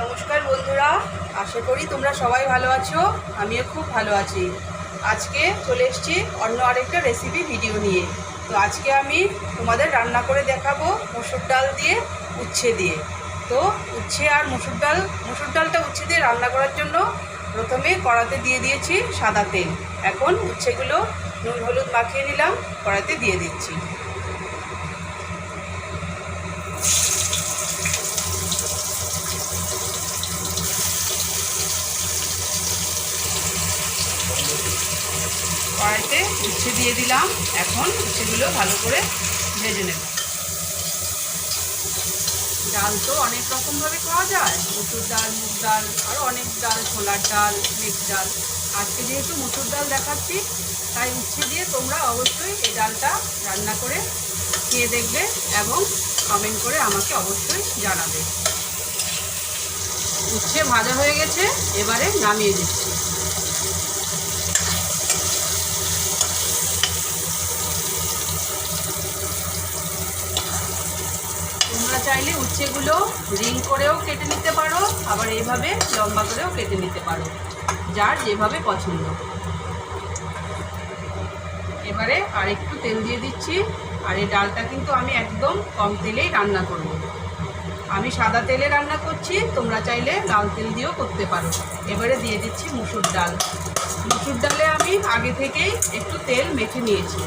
নমস্কার বন্ধুরা, আশা করি তোমরা সবাই ভালো আছো, আমিও খুব ভালো আছি। আজকে চলে এসেছি অন্য আরেকটা রেসিপি ভিডিও নিয়ে। তো আজকে আমি তোমাদের রান্না করে দেখাবো মসুর ডাল দিয়ে উচ্ছে দিয়ে। তো উচ্ছে আর মসুর ডাল, মসুর ডালটা উচ্ছে দিয়ে রান্না করার জন্য প্রথমে কড়াতে দিয়ে দিয়েছি সাদা তেল। এখন উচ্ছেগুলো নুন, হলুদ মাখিয়ে নিলাম, কড়াতে দিয়ে দিচ্ছি। কড়াইতে উচ্ছে দিয়ে দিলাম। এখন উচ্ছেগুলো ভালো করে ভেজে নেব। ডাল তো অনেক রকমভাবে খাওয়া যায়। মুসুর ডাল, মুগ ডাল, আরও অনেক ডাল, ছোলার ডাল মিক্স ডাল। আজকে যেহেতু মুসুর ডাল দেখাচ্ছি, তাই উচ্ছে দিয়ে তোমরা অবশ্যই এই ডালটা রান্না করে খেয়ে দেখবে এবং কমেন্ট করে আমাকে অবশ্যই জানাবে। উচ্ছে ভাজা হয়ে গেছে, এবারে নামিয়ে দিচ্ছি তোমরা চাইলে উচ্ছেগুলো রিং করেও কেটে নিতে পারো, আবার এইভাবে লম্বা করেও কেটে নিতে পারো, যার যেভাবে পছন্দ। এবারে আর একটু তেল দিয়ে দিচ্ছি, আর এই ডালটা কিন্তু আমি একদম কম তেলেই রান্না করব। আমি সাদা তেলে রান্না করছি, তোমরা চাইলে লাল তেল দিয়েও করতে পারো। এবারে দিয়ে দিচ্ছি মুসুর ডাল। মুসুর ডালে আমি আগে থেকেই একটু তেল মেখে নিয়েছি।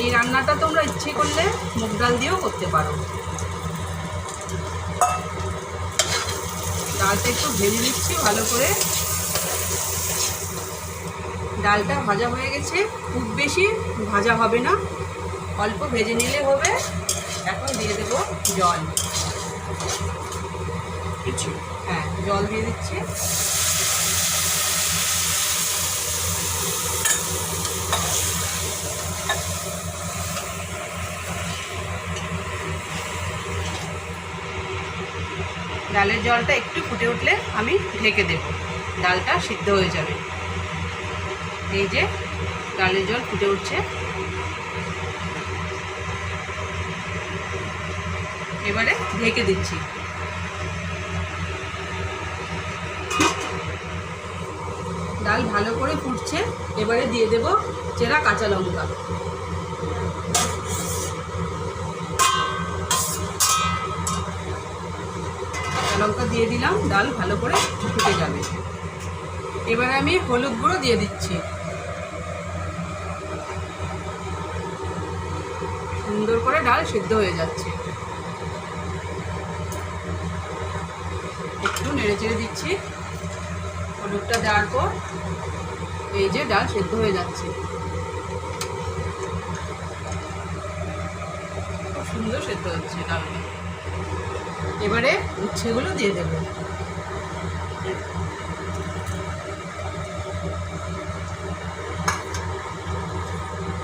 এই রান্নাটা তোমরা ইচ্ছে করলে মুগ ডাল দিয়েও করতে পারো। ডালটা একটু ভেজে নিচ্ছি ভালো করে। ডালটা ভাজা হয়ে গেছে। খুব বেশি ভাজা হবে না। অল্প ভেজে নিলে হবে। এখন দিয়ে দেব জল। হ্যাঁ জল দিয়ে দিচ্ছি। ডালের জলটা একটু ফুটে উঠলে আমি ঢেকে দেব। ডালটা সিদ্ধ হয়ে যাবে। এই যে ডালের জল ফুটে উঠছে। এবারে ঢেকে দিচ্ছি। ডাল ভালো করে ফুটছে। এবারে দিয়ে দেব চেরা কাঁচা লঙ্কা। লঙ্কা দিয়ে দিলাম, ডাল ভালো করে ফুটে যাবে। এবারে আমি হলুদ গুঁড়ো দিয়ে দিচ্ছি। সুন্দর করে ডাল সিদ্ধ হয়ে যাচ্ছে। একটু নেড়ে চেড়ে দিচ্ছি। হলুদটা দেওয়ার পর এই যে ডাল সেদ্ধ হয়ে যাচ্ছে। খুব সুন্দর সেদ্ধ হচ্ছে ডালটা। এবারে উচ্ছেগুলো দিয়ে দেবো।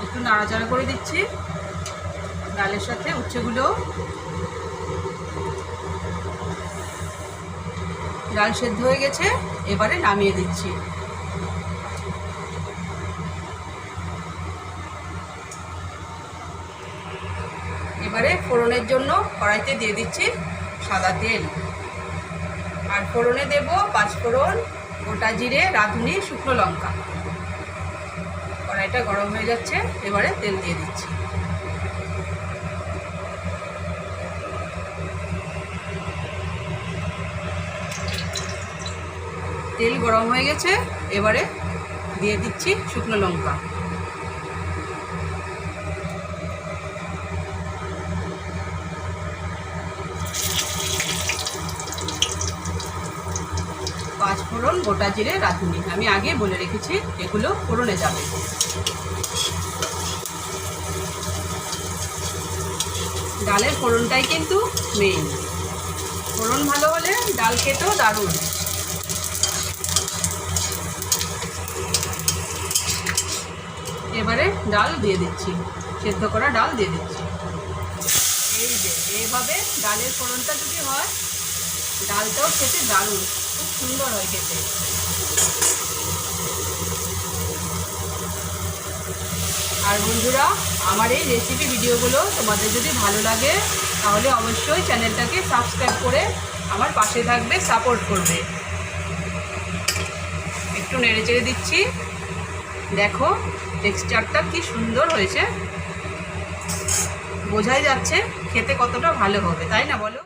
একটু নাড়াচাড়া করে দিচ্ছি। ডালের সাথে উচ্ছেগুলো। ডাল সেদ্ধ হয়ে গেছে, এবারে নামিয়ে দিচ্ছি। এবারে ফোড়নের জন্য কড়াইতে দিয়ে দিচ্ছি সাদা তেল। আর ফোড়নে দেব পাঁচফোড়ন গোটা জিরে, রাঁধুনি, শুকনো লঙ্কা। কড়াইটা গরম হয়ে যাচ্ছে, এবারে তেল দিয়ে দিচ্ছি। তেল গরম হয়ে গেছে, এবারে দিয়ে দিচ্ছি শুকনো লঙ্কা। পাঁচ ফোড়ন, গোটা জিরে, রাঁধুনি। আমি আগে বলে রেখেছি, এগুলো ফোড়নে যাবে। ডালের ফোড়নটাই কিন্তু মেইন ফোড়ন ভালো হলে ডাল খেতেও দারুণ। এবারে ডাল দিয়ে দিচ্ছি। সেদ্ধ করা ডাল দিয়ে দিচ্ছি। এই যে, এইভাবে ডালের ফোড়নটা যদি হয়, ডালটাও খেতে দারুণ। সুন্দর হয় খেতে আর বন্ধুরা, আমার এই রেসিপি ভিডিওগুলো তোমাদের যদি ভালো লাগে, তাহলে অবশ্যই চ্যানেলটাকে সাবস্ক্রাইব করে আমার পাশে থাকবে সাপোর্ট করবে। একটু নেড়ে চেড়ে দিচ্ছি। দেখো টেক্সচারটা কি সুন্দর হয়েছে। বোঝাই যাচ্ছে খেতে কতটা ভালো হবে, তাই না বলো?